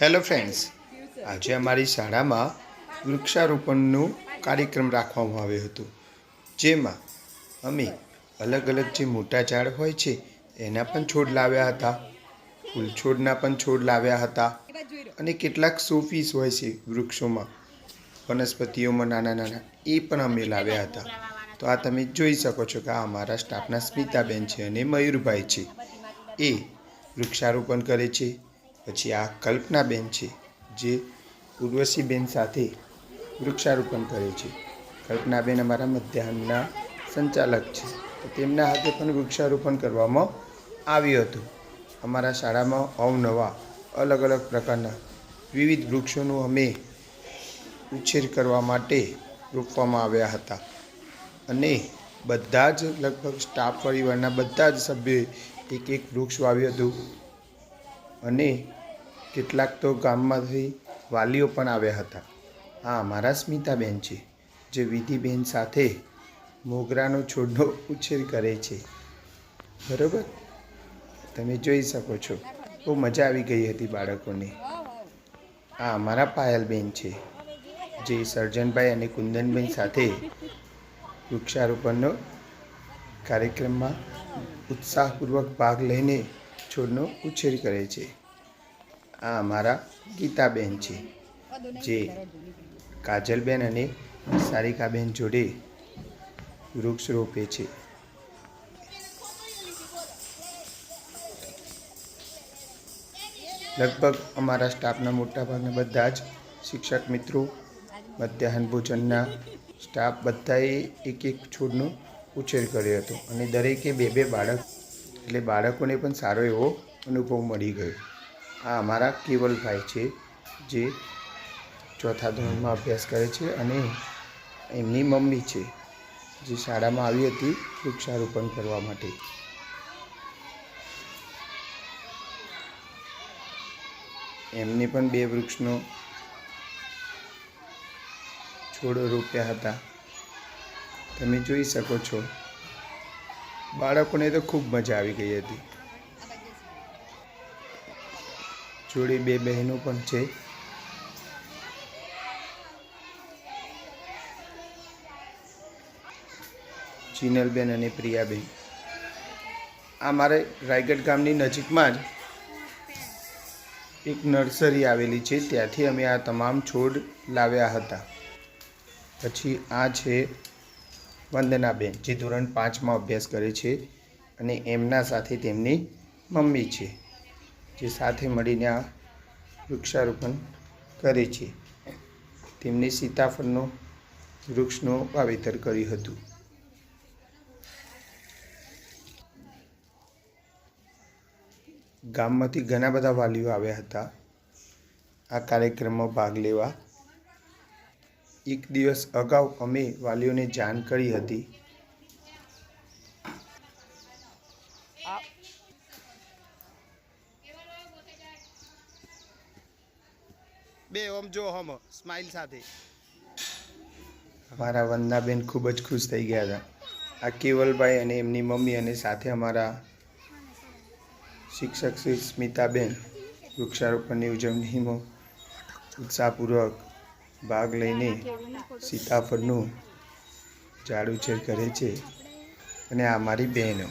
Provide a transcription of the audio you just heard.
Hello friends આજે અમારી શાળામાં વૃક્ષારોપણનો કાર્યક્રમ રાખવામાં આવ્યો હતો, જેમાં અમે અલગ અલગ જે મોટા ઝાડ હોય છે, એના પણ છોડ લાવ્યા હતા, ફૂલ છોડના પણ છોડ લાવ્યા હતા અને કેટલાક શોપીસ હોય છે વૃક્ષોમાં, વનસ્પતિઓમાં નાના નાના, એ પણ અમે લાવ્યા હતા. તો આ તમે જોઈ શકો છો કે આ અમારા સ્ટાફના સ્મિતાબેન છે અને મયુરભાઈ છે. એ વૃક્ષારોપણ કરે છે પછી આ કલ્પનાબેન છે, જે ઉર્વશીબેન સાથે વૃક્ષારોપણ કરે છે. કલ્પનાબેન અમારા મધ્યાહનના સંચાલક છે. તો તેમના હાથે પણ વૃક્ષારોપણ કરવામાં આવ્યું હતું. અમારા શાળામાં અવનવા અલગ અલગ પ્રકારના વિવિધ વૃક્ષોનું અમે ઉછેર કરવા માટે રોપવામાં આવ્યા હતા. અને બધા જ લગભગ સ્ટાફ પરિવારના બધા જ સભ્યોએ એક એક વૃક્ષ વાવ્યું હતું. અને કેટલાક તો ગામમાંથી વાલીઓ પણ આવ્યા હતા. આ અમારા સ્મિતાબેન છે, જે વિધિબેન સાથે મોગરાનો છોડનો ઉછેર કરે છે. બરાબર? તમે જોઈ શકો છો. બહુ મજા આવી ગઈ હતી બાળકોને. આ અમારા પાયલબેન છે, જે સર્જનભાઈ અને કુંદનબેન સાથે વૃક્ષારોપણનો કાર્યક્રમમાં ઉત્સાહપૂર્વક ભાગ લઈને છોડનો ઉછેર કરે છે. આ અમારા ગીતાબેન છે, જે કાજલબેન અને સારિકાબેન જોડે વૃક્ષ રોપે છે. લગભગ અમારા સ્ટાફના મોટાભાગના બધા જ શિક્ષક મિત્રો, મધ્યાહન ભોજનના સ્ટાફ બધાએ એક એક છોડનો ઉછેર કર્યો હતો અને દરેકે બે બે બાળક એટલે બાળકોને પણ સારો એવો અનુભવ મળી ગયો. આ અમારા કેવલભાઈ છે, જે ચોથા ધોરણમાં અભ્યાસ કરે છે અને એમની મમ્મી છે, જે શાળામાં આવી હતી વૃક્ષારોપણ કરવા માટે. એમને પણ બે વૃક્ષનો છોડ રોપ્યા હતા. તમે જોઈ શકો છો બાળકોને તો ખૂબ મજા આવી ગઈ હતી. જોડે બે બહેનો પણ છે. ચિનલબેન અને પ્રિયાબેન. આ મારે રાયગઢ ગામની નજીકમાં જ એક નર્સરી આવેલી છે. ત્યાંથી અમે આ તમામ છોડ લાવ્યા હતા. પછી આ છે વંદનાબેન, જે ધોરણ પાંચમાં અભ્યાસ કરે છે અને એમના સાથે તેમની મમ્મી છે, જે સાથે મળીને આ વૃક્ષારોપણ કરે છે. તેમણે સીતાફળનો વૃક્ષનું વાવેતર કર્યું હતું. ગામમાંથી ઘણા બધા વાલીઓ આવ્યા હતા. આ કાર્યક્રમમાં ભાગ લેવા એક દિવસ અગાઉ અમે વાલીઓને જાણ કરી હતી. બે ઓમ જો હમ સ્માઇલ સાથે. અમારા વંદનાબેન ખૂબ જ ખુશ થઈ ગયા હતા. આ કેવલભાઈ અને એમની મમ્મી અને સાથે અમારા શિક્ષક શ્રી સ્મિતાબેન વૃક્ષારોપણની ઉજવણીમાં ઉત્સાહપૂર્વક ભાગ લઈને સીતાફળનું ઝાડ ઉછેર કરે છે. અને આ મારી બહેનો.